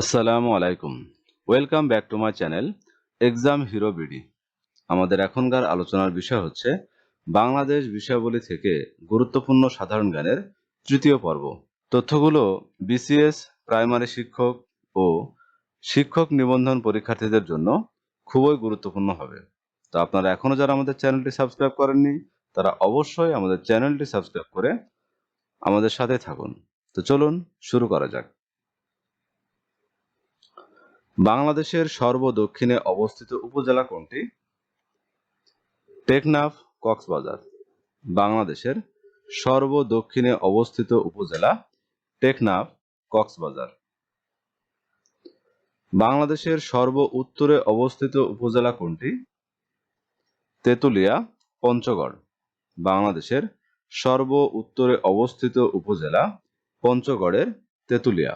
আসসালামু আলাইকুম। Welcome back to my channel exam hero BD আমাদের এখনকার আলোচনার বিষয় হচ্ছে বাংলাদেশ বিষয়াবলী থেকে গুরুত্বপূর্ণ সাধারণ জ্ঞানের তৃতীয় পর্ব। তথ্যগুলো বিসিএস প্রাইমারি শিক্ষক ও শিক্ষক নিবন্ধন পরীক্ষার্থীদের জন্য খুবই গুরুত্বপূর্ণ হবে। তো আপনারা এখনও যারা আমাদের চ্যানেলটি সাবস্ক্রাইব করেননি, তারা অবশ্যই আমাদের চ্যানেলটি সাবস্ক্রাইব করে আমাদের সাথে থাকুন। তো চলুন শুরু করা যাক। বাংলাদেশের সর্বদক্ষিণে অবস্থিত উপজেলা কোনটি? টেকনাফ, কক্সবাজার। বাংলাদেশের সর্বদক্ষিণে অবস্থিত উপজেলা টেকনাফ, কক্সবাজার। বাংলাদেশের সর্ব উত্তরে অবস্থিত উপজেলা কোনটি? তেতুলিয়া, পঞ্চগড়। বাংলাদেশের সর্ব উত্তরে অবস্থিত উপজেলা পঞ্চগড়ের তেতুলিয়া।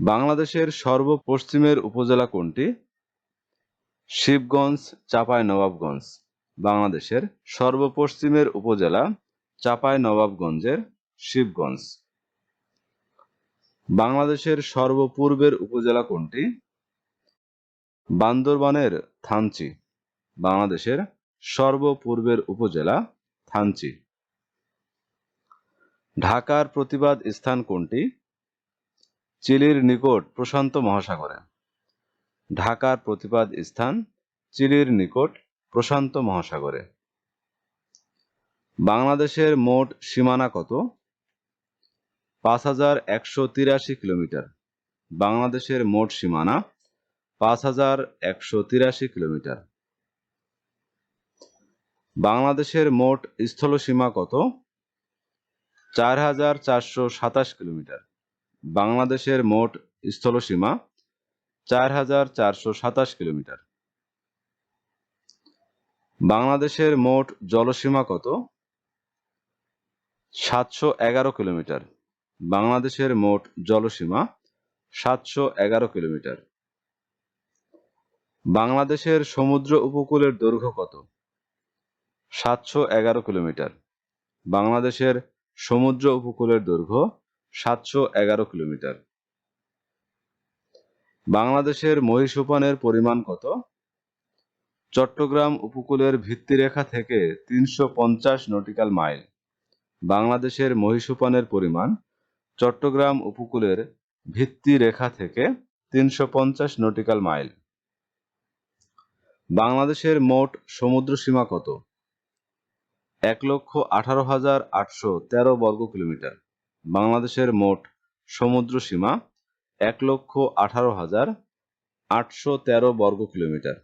বাংলাদেশের সর্বপশ্চিমের উপজেলা কোনটি? শিবগঞ্জ, চাপাই, নবাবগঞ্জ। বাংলাদেশের সর্বপশ্চিমের উপজেলা চাপাই, নবাবগঞ্জের শিবগঞ্জ। বাংলাদেশের সর্বপূর্বের উপজেলা কোনটি? বান্দরবানের থানচি। বাংলাদেশের সর্বপূর্বের উপজেলা থানচি। ঢাকার প্রতিবাদ স্থান কোনটি? চিলির নিকট প্রশান্ত মহাসাগরে। ঢাকার প্রতিপাদ স্থান চিলির নিকট প্রশান্ত মহাসাগরে। বাংলাদেশের মোট সীমানা কত? পাঁচ হাজার একশো তিরাশি কিলোমিটার। বাংলাদেশের মোট সীমানা পাঁচ হাজার একশো তিরাশি কিলোমিটার। বাংলাদেশের মোট স্থলসীমা কত? চার হাজার চারশো সাতাশ কিলোমিটার। বাংলাদেশের মোট স্থলসীমা চার হাজার চারশো সাতাশ কিলোমিটার। বাংলাদেশের মোট জলসীমা কত? সাতশো এগারো কিলোমিটার। বাংলাদেশের মোট জলসীমা সাতশো এগারো কিলোমিটার। বাংলাদেশের সমুদ্র উপকূলের দৈর্ঘ্য কত? সাতশো এগারো কিলোমিটার। বাংলাদেশের সমুদ্র উপকূলের দৈর্ঘ্য সাতশো এগারো কিলোমিটার। বাংলাদেশের মহিষোপানের পরিমাণ কত? চট্টগ্রাম উপকূলের ভিত্তিরেখা থেকে তিনশো পঞ্চাশ নটিক্যাল মাইল। বাংলাদেশের মহিষোপানের পরিমাণ চট্টগ্রাম উপকূলের ভিত্তিরেখা থেকে তিনশো পঞ্চাশ নটিক্যাল মাইল। বাংলাদেশের মোট সমুদ্র সীমা কত? এক লক্ষ আঠারো হাজার আটশো তেরো বর্গ কিলোমিটার। বাংলাদেশের মোট সমুদ্র সীমা এক লক্ষ আঠারো হাজার আটশো তেরো বর্গ কিলোমিটার।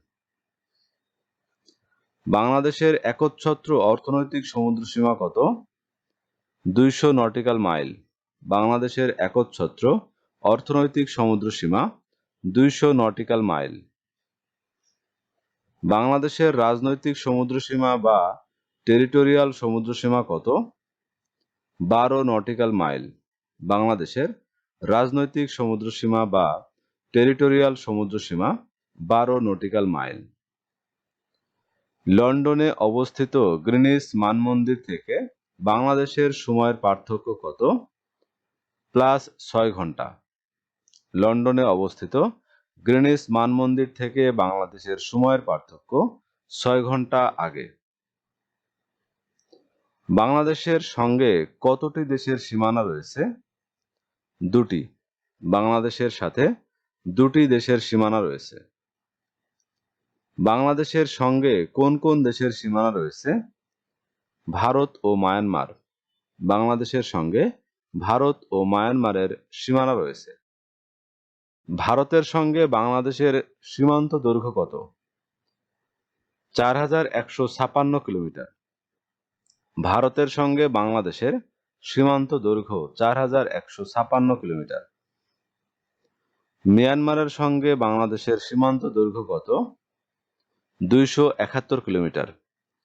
বাংলাদেশের একচ্ছত্র অর্থনৈতিক সমুদ্র সীমা কত? দুইশো নটিক্যাল মাইল। বাংলাদেশের একচ্ছত্র অর্থনৈতিক সমুদ্র সীমা দুইশো নটিক্যাল মাইল। বাংলাদেশের রাজনৈতিক সমুদ্র সীমা বা টেরিটোরিয়াল সমুদ্র সীমা কত? বারো নটিক্যাল মাইল, বাংলাদেশের রাজনৈতিক সমুদ্র সীমা বা টেরিটোরিয়াল সমুদ্র সীমা বারো নটিক্যাল মাইল। লন্ডনে অবস্থিত গ্রিনিস মানমন্দির থেকে বাংলাদেশের সময়ের পার্থক্য কত? প্লাস ছয় ঘণ্টা। লন্ডনে অবস্থিত গ্রিনিস মানমন্দির থেকে বাংলাদেশের সময়ের পার্থক্য ছয় ঘণ্টা আগে। বাংলাদেশের সঙ্গে কতটি দেশের সীমানা রয়েছে? দুটি। বাংলাদেশের সাথে দুটি দেশের সীমানা রয়েছে। বাংলাদেশের সঙ্গে কোন কোন দেশের সীমানা রয়েছে? ভারত ও মায়ানমার। বাংলাদেশের সঙ্গে ভারত ও মায়ানমারের সীমানা রয়েছে। ভারতের সঙ্গে বাংলাদেশের সীমান্ত দৈর্ঘ্য কত? চার হাজার একশো ছাপান্ন কিলোমিটার। ভারতের সঙ্গে বাংলাদেশের সীমান্ত দৈর্ঘ্য চার হাজার একশো ছাপান্ন কিলোমিটার। মিয়ানমারের সঙ্গে বাংলাদেশের সীমান্ত দৈর্ঘ্য কত? দুইশো একাত্তর কিলোমিটার।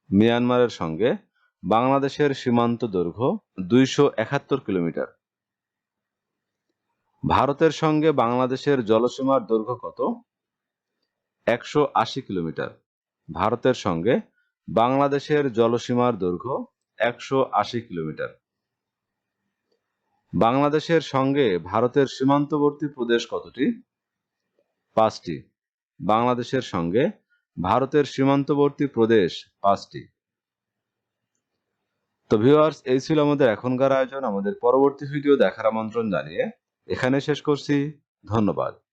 মিয়ানমারের সঙ্গে বাংলাদেশের সীমান্ত দৈর্ঘ্য দুইশো একাত্তর কিলোমিটার। ভারতের সঙ্গে বাংলাদেশের জলসীমার দৈর্ঘ্য কত? একশো আশি কিলোমিটার। ভারতের সঙ্গে বাংলাদেশের জলসীমার দৈর্ঘ্য একশো আশি কিলোমিটার। বাংলাদেশের সঙ্গে ভারতের সীমান্তবর্তী প্রদেশ কতটি? পাঁচটি। বাংলাদেশের সঙ্গে ভারতের সীমান্তবর্তী প্রদেশ পাঁচটি। তো ভিউয়ার্স এই ছিল আমাদের এখনকার আয়োজন। আমাদের পরবর্তী ভিডিও দেখার আমন্ত্রণ জানিয়ে এখানে শেষ করছি। ধন্যবাদ।